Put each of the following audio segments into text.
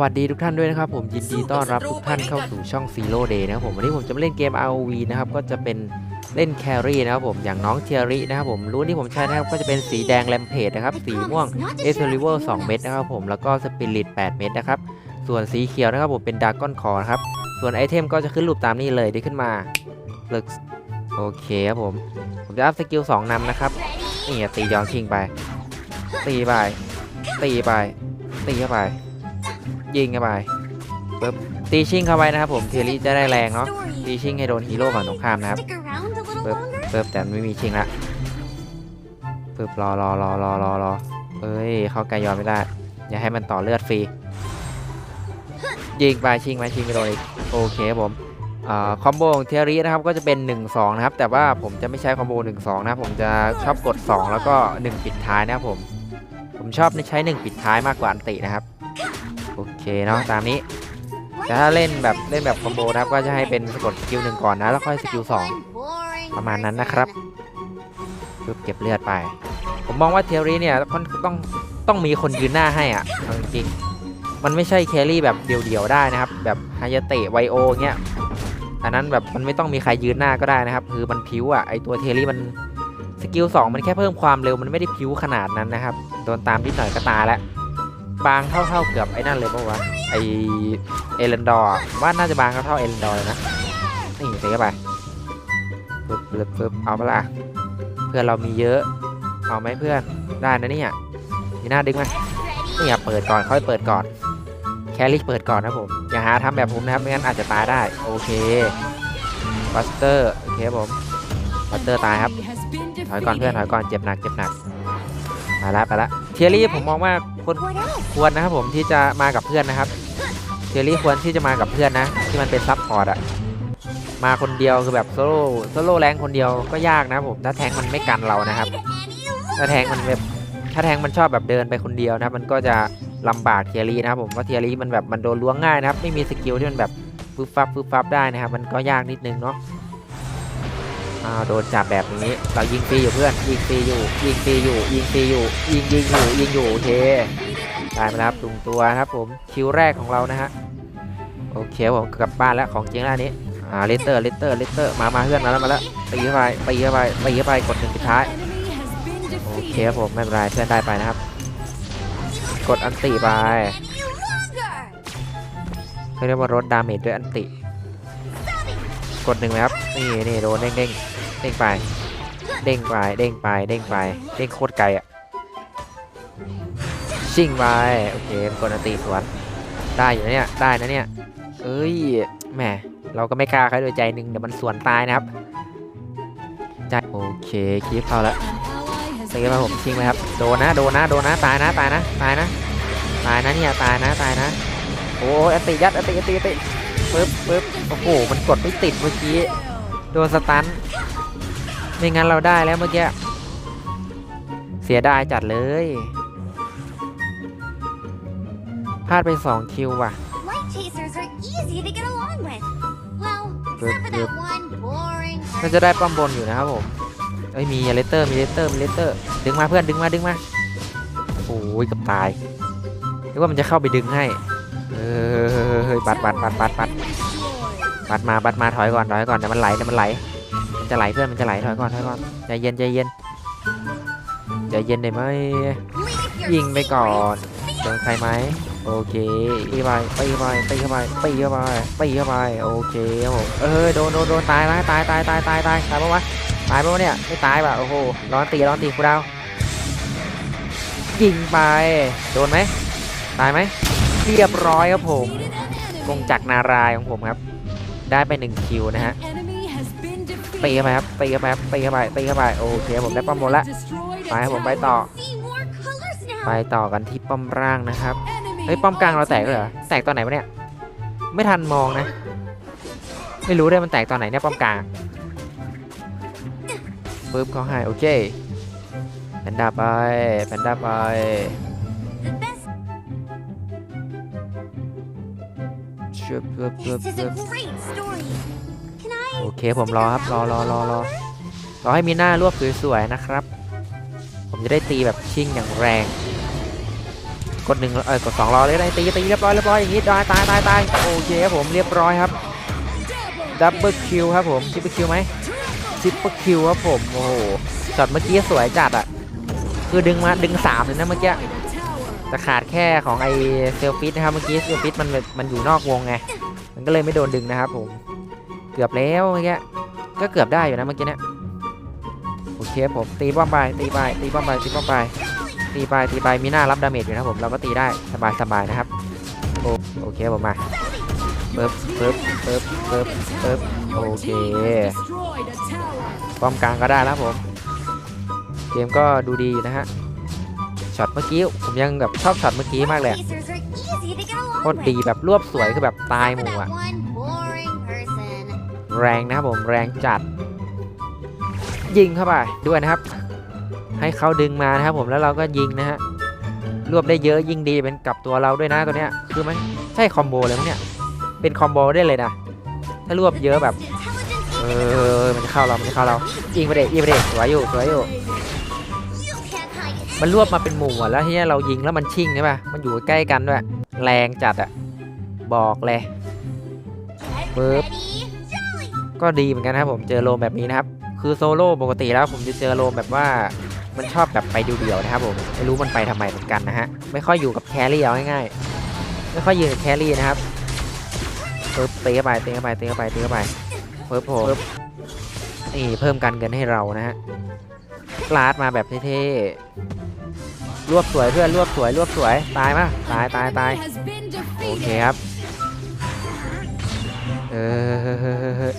วัสดีทุกท่านด้วยนะครับผมยินดีต้อนรับทุกท่านเข้าสู่ช่อง Zero Day นะครับผมวันนี้ผมจะมาเล่นเกม ROV นะครับก็จะเป็นเล่นแครี่นะครับผมอย่างน้องเทียรินะครับผมรู้ที่ผมใช้นะครับก็จะเป็นสีแดงแลมเพจนะครับสีม่วงเอสโ l ลิเวอร์2เม็ดนะครับผมแล้วก็สปิริต8เม็ดนะครับส่วนสีเขียวนะครับผมเป็นดากอนคอนะครับส่วนไอเทมก็จะขึ้นรูปตามนี้เลยที่ขึ้นมาเลิกโอเคครับผมผมจะอัพสกิล2นำนะครับนี่ตียองชิงไปตีไปตีไปตีเข้าไป ยิงเข้าไปปึ๊บตีชิงเข้าไปนะครับผมเทยรี่จะได้แรงเนาะตีชิงให้โดนฮีโร่ฝั่งตรงข้ามนะครับปึ๊บปึ๊บแต่ไม่มีชิงละปึ๊บรอรอรอรอรอรอเอ้ยเข้าไกลยอมไม่ได้ อย่าให้มันต่อเลือดฟรียิงไปชิงไปชิงไปโดนอีกโอเคครับผมอ่าคอมโบของเทยรี่นะครับก็จะเป็น 1 2 นะครับ แต่ว่าผมจะไม่ใช้คอมโบ 1 2 นะครับผมจะชอบกด 2 แล้วก็ 1 ปิดท้ายนะครับผม ผมชอบใช้ 1 ปิดท้ายมากกว่าอันตินะครับ โอเคเนาะตามนี้แต่ถ้าเล่นแบบเล่นแบบคอมโบนะครับก็จะให้เป็นสะกดสกิลหนึ่งก่อนนะแล้วค่อยสกิลสองประมาณนั้นนะครับปึ๊บเก็บเลือดไป ผมมองว่าเทอรี่เนี่ยต้องต้องต้องมีคนยืนหน้าให้อะจริงมันไม่ใช่แครี่แบบเดี่ยวๆได้นะครับ แบบฮายาเตะไวโอเงี้ยอันนั้นแบบมันไม่ต้องมีใครยืนหน้าก็ได้นะครับ คือมันพิ้วอะไอตัวเทอรี่มันสกิล2มันแค่เพิ่มความเร็วมันไม่ได้พิ้วขนาดนั้นนะครับโดนตามนิดหน่อยก็ตายแล้ว บางเท่าๆเกือบไอ้นั่นเลยปะวะไอเอเลนดอร์ว่าน่าจะบางเท่าเท่าเอเลนดอร์เลยนะนี่เตะเข้าไปปึ๊บปึ๊บปึ๊บเอาไปละเพื่อนเรามีเยอะเอาไหมเพื่อนได้นะเนี่ยมีหน้าดึงไหมนี่อย่าเปิดก่อนค่อยเปิดก่อน แครี่เปิดก่อนนะผมอย่าหาทำแบบผมนะครับไม่งั้นอาจจะตายได้โอเคบัสเตอร์โอเคผมบัสเตอร์ตายครับถอยก่อนเพื่อนถอยก่อนเจ็บหนักเจ็บหนักไปละไปละเทียรี่ผมมองว่า คนควรนะครับผมที่จะมากับเพื่อนนะครับเทอรี่ควรที่จะมากับเพื่อนนะ ที่มันเป็นซับพอร์ตอะมาคนเดียวคือแบบโซโล่โซโล่แรงคนเดียวก็ยากนะผมถ้าแทงมันไม่กันเรานะครับ ถ้าแทงมันแบบถ้าแทงมันชอบแบบเดินไปคนเดียวนะครับมันก็จะลำบากเทียรี่นะครับผมเพราะเทียรี่มันแบบมันโดนล้วงง่ายนะครับ ไม่มีสกิลที่มันแบบฟึบฟับฟึบฟับได้นะครับ มันก็ยากนิดนึงเนาะอ้าวโดนจับแบบนี้ เรายิงฟรีอยู่เพื่อนยิงฟรีอยู่ยิงฟรีอยู่ยิงฟรีอยู่ยิงยิงอยู่ยิงอยู่โอเค ได้มาแล้วครับตุงตัวครับผมคิวแรกของเรานะฮะโอเคผมกลับบ้านแล้วของจริงแล้วนี้อ่าเลเตอร์เลเตอร์เลเตอร์มามาเพื่อนมาแล้วมาแล้วตีเข้าไปตีเข้าไปตีเข้าไปกดหนึ่งสุดท้ายโอเคครับผมไม่เป็นไรเพื่อนได้ไปนะครับ กดอันติไปเขาเรียกว่าลดดาเมจด้วยอันติ กดหนึ่งไหมครับนี่นี่โดนเด้งเด้งเด้งไปเด้งไปเด้งไปเด้งไปเด้งโคตรไกลอะ ชิงไปโอเคกดอันตีสวนได้อยู่นะเนี่ยได้นะเนี่ยเอ้ยแหมเราก็ไม่กล้าใครโดยใจหนึ่งเดี๋ยวมันสวนตายนะครับใจโอเคคลิปเข้าแล้วตีมาผมชิงไหมครับโดนนะโดนนะโดนนะตายนะตายนะตายนะตายนะเนี่ยตายนะตายนะโอ้ยอติยัดอติอติอติปึ๊บปึ๊บโอ้โหมันกดไม่ติดเมื่อกี้โดนสตันไม่งั้นเราได้แล้วเมื่อกี้เสียดายจัดเลย พลาดไป 2 คิวว่ะ Light chasers are easy to get along with. Well, Good, except for that one boring น่าจะได้ป้อมบนอยู่นะครับผมเอ้ยมีเลเตอร์มีเลเตอร์มีเลเตอร์ ดึงมาเพื่อนดึงมาดึงมาโอ้ยเกับตายนึกว่ามันจะเข้าไปดึงให้ เออเฮ้ยบัดบัดบัดบัดบัดบัดมาบัดมาถอยก่อนถอยก่อนเดี๋ยวมันไหลเดี๋ยวมันไหล มันจะไหลเพื่อนมันจะไหลถอยก่อนถอยก่อนใจเย็นใจเย็นใจเย็นได้ไหม Leave ยิง your ไปก่อน secrets. โดนใครไหม โอเคตีไปตีไปตีเข้าไปตีเข้าไปตีเข้าไปโอเคครับผมเออโดนโดนโดนตายไหมตายตายตายตายตายตายปะวะตายปะวะเนี่ยไม่ตายป่ะโอ้โหร้อนตีร้อนตีกูดาวยิงไปโดนไหมตายไหมเรียบร้อยครับผมกงจักรนารายของผมครับ ได้ไปหนึ่งคิวนะฮะตีเข้าไปครับตีเข้าไปครับตีเข้าไปตีเข้าไปโอเคผมได้ป้อมบนละไปครับผมไปต่อ ไปต่อกันที่ป้อมล่างนะครับ เฮ้ยป้อมกลางเราแตกเลยเหรอแตกตอนไหนวะเนี่ยไม่ทันมองนะ ไม่รู้ได้มันแตกตอนไหนเนี่ยป้อมกลางปึ๊บเขาให้โอเคแพนด้าไปแพนด้าไปชึบชึบชึบ This is ชึ a บโอเคผมรอครับรอรอรอรอรอให้มีหน้ารวบสวยๆนะครับ ผมจะได้ตีแบบชิ่งอย่างแรง กดหนึ่งเออกดสองรอเลยได้ตีตีเรียบร้อยเรียบร้อยอย่างงี้ตายตายตายตายโอเคครับผมเรียบร้อยครับดับเบิลคิวครับผมทิปเปิลคิวไหมทิปเปิลคิวครับผมโอ้โหช็อตเมื่อกี้สวยจัดอะคือดึงมาดึงสามเลยนะเมื่อกี้แต่ขาดแค่ของไอเซลฟิตนะครับเมื่อกี้เซลฟิตมันมันอยู่นอกวงไงมันก็เลยไม่โดนดึงนะครับผมเกือบแล้วเมื่อกี้ก็เกือบได้อยู่นะเมื่อกี้เนี่ยโอเคครับผมตีป้อมไปตีไปตีป้อมไปตีป้อมไป ตีไปตีไปมีหน้ารับดาเมจอยู่นะผมเราก็ตีได้สบายสบายนะครับโอโอเคผมมาปึ๊บปึ๊บปึ๊บปึ๊บปึ๊บโอเคป้อมกลางก็ได้แล้วผม เกมก็ดูดีอยู่นะฮะช็อตเมื่อกี้ผมยังแบบชอบช็อตเมื่อกี้มากเลยโคตรดีแบบรวบสวยคือแบบตายหมู่อะแรงนะครับผมแรงจัด ยิงเข้าไปด้วยนะครับ ให้เขาดึงมานะครับผมแล้วเราก็ยิงนะฮะรวบได้เยอะยิ่งดีเป็นกับตัวเราด้วยนะตัวเนี้ยคือมันใช่คอมโบเลยมั้งเนี่ยเป็นคอมโบได้เลยนะถ้ารวบเยอะแบบเออมันจะเข้าเรา มันจะเข้าเรายิงไปเด็กยิงไปเด็กสวยอยู่สวยอยู่มันรวบมาเป็นหมู่อะแล้วทีเนี้ยเรายิงแล้วมันชิ่งใช่ป่ะมันอยู่ใกล้กันด้วยแรงจัดอะบอกเลยปึ๊บก็ดีเหมือนกันครับผมเจอโลมแบบนี้นะครับ คือโซโล่ปกติแล้วผมจะเจอโลมแบบว่า มันชอบแบบไปเดี่ยวๆนะครับผมไม่รู้มันไปทำไมเหมือนกันนะฮะไม่ค่อยอยู่กับแครี่เอาง่ายๆไม่ค่อยยืนกับแครี่นะครับปึ๊บเตะเข้าไปเตะเข้าไปเตะเข้าไปเตะเข้าไปปึ๊บผมปึ๊บนี่เพิ่มการเงินให้เรานะฮะกลาดมาแบบเท่ๆรวบสวยเพื่อนรวบสวยรวบสวยตายมาตายตายตายโอเคครับเออ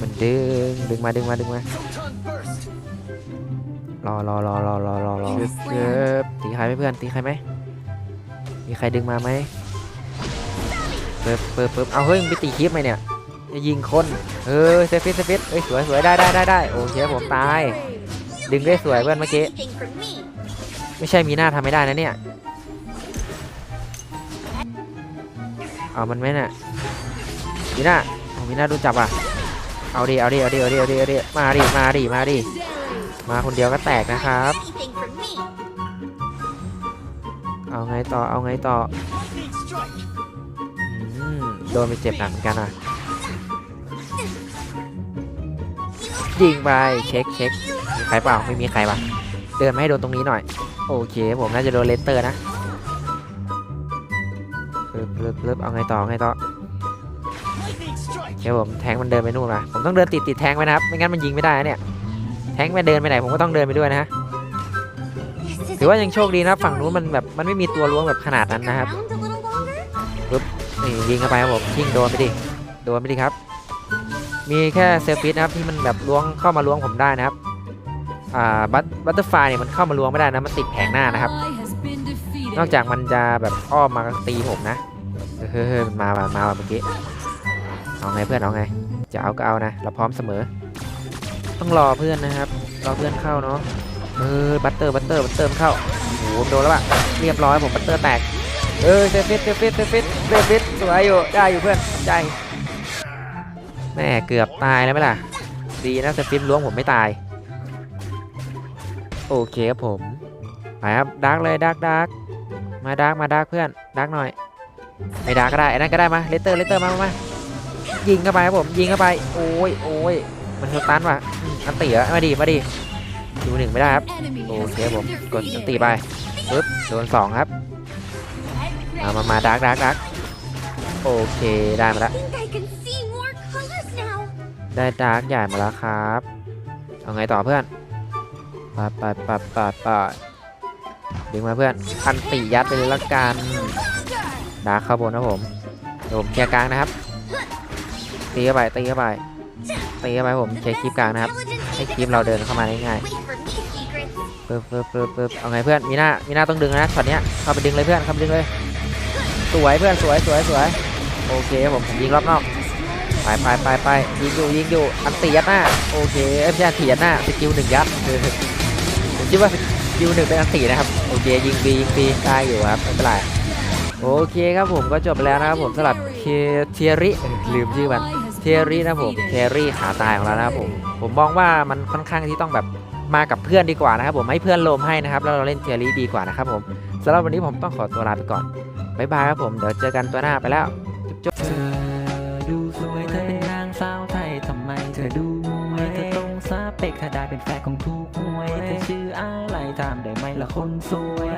มันดึงดึงมาดึงมาดึงมา รอรอรอรอรอรอรอเกือบตีใครไหมเพื่อนตีใครไหมมีใครดึงมาไหมเปิบเปิบเปิบเอาเฮ้ยมึงไปตีคลิปไหมเนี่ยจะยิงคนเออเซฟิตเซฟิตเอ้ยสวยสวยได้ได้ได้ได้โอเคผมตาย ดึงได้สวยเพื่อนเมื่อกี้ Anything from me. ไม่ใช่มีหน้าทำไม่ได้นะเนี่ยเอามันไหมน่ะมีหน้าเอามีหน้าโดนจับอะเอาดิเอาดิเอาดิเอาดิเอาดิเอาดิมาดิมาดิมาดิ มาคนเดียวก็แตกนะครับ เอาไงต่อ เอาไงต่อโดนไปเจ็บหนักเหมือนกันอะ ยิงไป เช็คเช็คมีใครเปล่า ไม่มีใครปะเดินมาให้โดนตรงนี้หน่อย โอเค ผมน่าจะโดนเลสเตอร์นะเลิบเลิบเลิบเอาไงต่อไงต่อโอเคผมแทงมันเดินไปนู่นมาผมต้องเดินติดติดแทงไว้นะครับ ไม่งั้นมันยิงไม่ได้เนี่ย แทงไปเดินไปไหนผมก็ต้องเดินไปด้วยนะฮะถือว่ายังโชคดีนะฝั่งนู้นมันแบบมันไม่มีตัวล้วงแบบขนาดนั้นนะครับ around a little longer. นี่ยิงเข้าไปครับผมยิงโดนไปดิโดนไปดิครับ มีแค่เซลฟิตนะครับที่มันแบบล้วงเข้ามาล้วงผมได้นะครับอ่าบัตบัตเตอร์ไฟเนี่ยมันเข้ามาล้วงไม่ได้นะมันติดแผงหน้านะครับ นอกจากมันจะแบบอ้อมมาตีผมนะเฮ้ยมันมามาเมื่อกี้เอาไงเพื่อนเอาไงจะเอาก็เอานะเราพร้อมเสมอ ต้องรอเพื่อนนะครับ รอเพื่อนเข้าเนาะเออบัตเตอร์บัตเตอร์บัตเตอร์มันเข้าโอ้โหโดนแล้วป่ะเรียบร้อยผมบัตเตอร์แตกเออเซฟิตเซฟิตเซฟิตเซฟิตสวยอยู่ได้อยู่เพื่อนใจแม่เกือบตายแล้วไหมล่ะดีนะเซฟิตล้วงผมไม่ตาย โอเคครับผมไปครับดักเลยดักดักมาดักมาดักเพื่อนดักหน่อยไม่ดักก็ได้ไอ้นั่นก็ได้มาเลเตอร์เลเตอร์มามามายิงเข้าไปครับผมยิงเข้าไปโอ้ยโอ้ย มันสตันว่ะอันตีเหรอมาดิมาดิดูหนึ่งไม่ได้ครับโอเคผมกดอันตีไปปึ๊บโดนสองครับ Get มามามาดักดักดักโอเคได้มาแล้วได้ดาร์กใหญ่มาแล้วครับเอาไงต่อเพื่อนปาดปาดปาดปาดปาดดึงมาเพื่อนอันติยัดไปเลยละกันดาร์กเข้าบนนะผมผมเคลียร์กลางนะครับตีเข้าไปตีเข้าไป ตีเข้าไปผมเคลียร์คลิปกลางนะครับ ให้คลิปเราเดินเข้ามาได้ง่าย Wait for me, secrets. ปึ๊บปึ๊บปึ๊บปึ๊บเอาไงเพื่อนมีหน้ามีหน้าต้องดึงนะช็อตเนี้ยเข้าไปดึงเลยเพื่อนเข้าไปดึงเลย สวยเพื่อนสวยสวยสวยโอเคครับผมผมยิงรอบนอกไปไปไปไปยิงอยู่ยิงอยู่อันตียัดหน้าโอเคเอ้ยไม่ใช่อันตียัดหน้าสกิลหนึ่งยัดผมคิดว่าสกิลหนึ่งเป็นอันตีนะครับโอเคยิงฟรียิงฟรีได้อยู่ครับไม่เป็นไรโอเคครับผมก็จบไปแล้วนะครับผมสำหรับเทียริลืมชื่อมัน เทียรินะผมเทียริขาตายของเรานะครับผมผมมองว่ามันค่อนข้างที่ต้องแบบมากับเพื่อนดีกว่านะครับผมให้เพื่อนโลมให้นะครับแล้วเราเล่นเทียริดีกว่านะครับผมสำหรับวันนี้ผมต้องขอตัวลาไปก่อนบายบายครับผมเดี๋ยวเจอกันตัวหน้าไปแล้วจุ๊บดูสวยเธอเป็นนางสาวไทยทำไมเธอดูมวยเธอตรงสเปคถ้าได้เป็นแฟนของทุกมวยเธอชื่ออะไรถามได้ไหมละคนสวย